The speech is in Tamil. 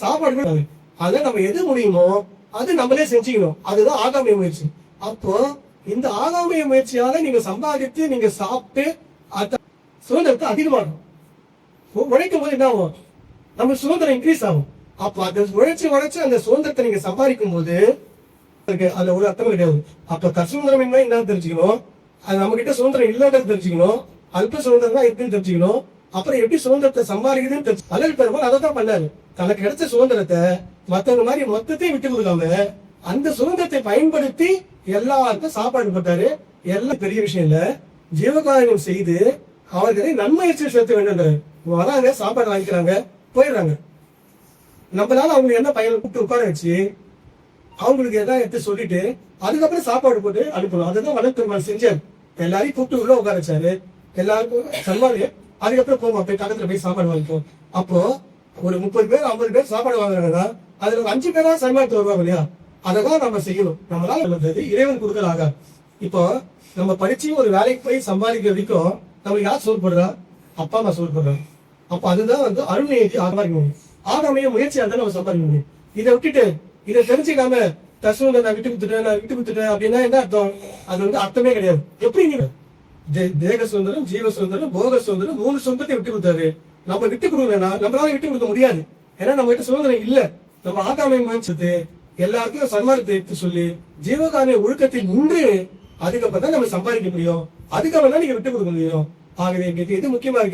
சாப்பாடு அதை நம்ம எது முடியுமோ அது நம்மளே செஞ்சுக்கணும். அதுதான் ஆகாமிய முயற்சி. அப்போ இந்த ஆகாமிய முயற்சியால நீங்க சம்பாதித்து நீங்க சாப்பிட்டு அத சுதந்திரத்தை அதிகமாகும் உழைக்கும் போது என்ன ஆகும்? நம்ம சுதந்திரம் இன்க்ரீஸ் ஆகும். அப்ப அந்த உழைச்சி உழைச்சு அந்த சுதந்திரத்தை நீங்க சம்பாதிக்கும் போது இருக்கு அதுல ஒரு அர்த்தம் கிடையாது. அப்ப தற்சுதந்திரம் என்ன என்னன்னு தெரிஞ்சுக்கணும். அது நம்ம கிட்ட சுதந்திரம் இல்லாத தெரிஞ்சுக்கணும். அல்ப சுதந்திரம் தான் இருக்குன்னு தெரிஞ்சுக்கணும். அப்புறம் எப்படி சுதந்திரத்தை சம்பாதிக்குதுன்னு தெரிஞ்சு அல்லல் பெருமாள் அதை தான் பண்ணாரு. தனக்கு கிடைச்ச சுதந்திரத்தை மத்தவங்க மாதிரி மொத்தத்தையும் விட்டு கொடுக்காம அந்த சுதந்திரத்தை பயன்படுத்தி எல்லாருக்கும் சாப்பாடு போட்டாரு எல்லாம் பெரிய விஷயம் இல்ல. ஜீவகாரியம் செய்து அவர்களை நன்மையற்ற சேர்த்து வேண்டும் வராங்க சாப்பாடு வாங்கிக்கிறாங்க போயிடுறாங்க. நம்மளால அவங்க என்ன பையனை கூப்பிட்டு உட்கார வச்சு அவங்களுக்கு எதாவது எடுத்து சொல்லிட்டு அதுக்கப்புறம் சாப்பாடு போட்டு அனுப்பணும். அதுதான் வளர்த்து செஞ்சார். எல்லாரையும் கூப்பிட்டு உள்ள உட்கார வச்சாரு. எல்லாருக்கும் சன்மானு அதுக்கப்புறம் போவோம் போய் பக்கத்துல போய் சாப்பாடு வாங்கிக்கும் அப்போ ஒரு முப்பது பேர் ஐம்பது பேர் சாப்பாடு வாங்குறாங்கன்னா அதுல ஒரு அஞ்சு பேரா சன்மானத்து வருவாங்க இல்லையா? அததான் நம்ம செய்யணும். நம்மளால நல்லது இறைவன் கொடுக்கலாக இப்போ நம்ம படிச்சு ஒரு வேலைக்கு போய் சம்பாதிக்கிற வரைக்கும் நம்ம யார் சோறு போடுறா அப்பா அம்மா சோறு போடுறாங்க அப்ப அதுதான் வந்து அருள்நிதி சம்பாதிக்க முடியும். ஆகாமைய முயற்சியா தான் நம்ம சம்பாதிக்க முடியும். இதை விட்டுட்டு இதை தெரிஞ்சுக்காம தசுவனை நான் விட்டு கொடுத்துட்டேன் நான் விட்டு கொடுத்துட்டேன் அப்படின்னா என்ன அர்த்தம்? அது வந்து அர்த்தமே கிடையாது. எப்படி நீங்க தேக சுதந்திரம் ஜீவ சுதந்திரம் போக சுதந்திரம் மூணு சொந்தத்தை விட்டு கொடுத்தாரு. நம்ம விட்டு கொடுக்கலன்னா நம்மளால விட்டு கொடுக்க முடியாது. ஏன்னா நம்ம கிட்ட சுதந்திரம் இல்ல. நம்ம ஆகாமை முயற்சித்து எல்லாருக்கும் சன்மானத்தை எடுத்து சொல்லி ஜீவகாரிய ஒழுக்கத்தில் நின்று அதுக்கப்புறம் தான் நம்ம சம்பாதிக்க முடியும். அதுக்கப்புறம் தான் நீங்க விட்டு கொடுக்க முடியும். ஆகவே எங்களுக்கு எது முக்கியமா இருக்கு?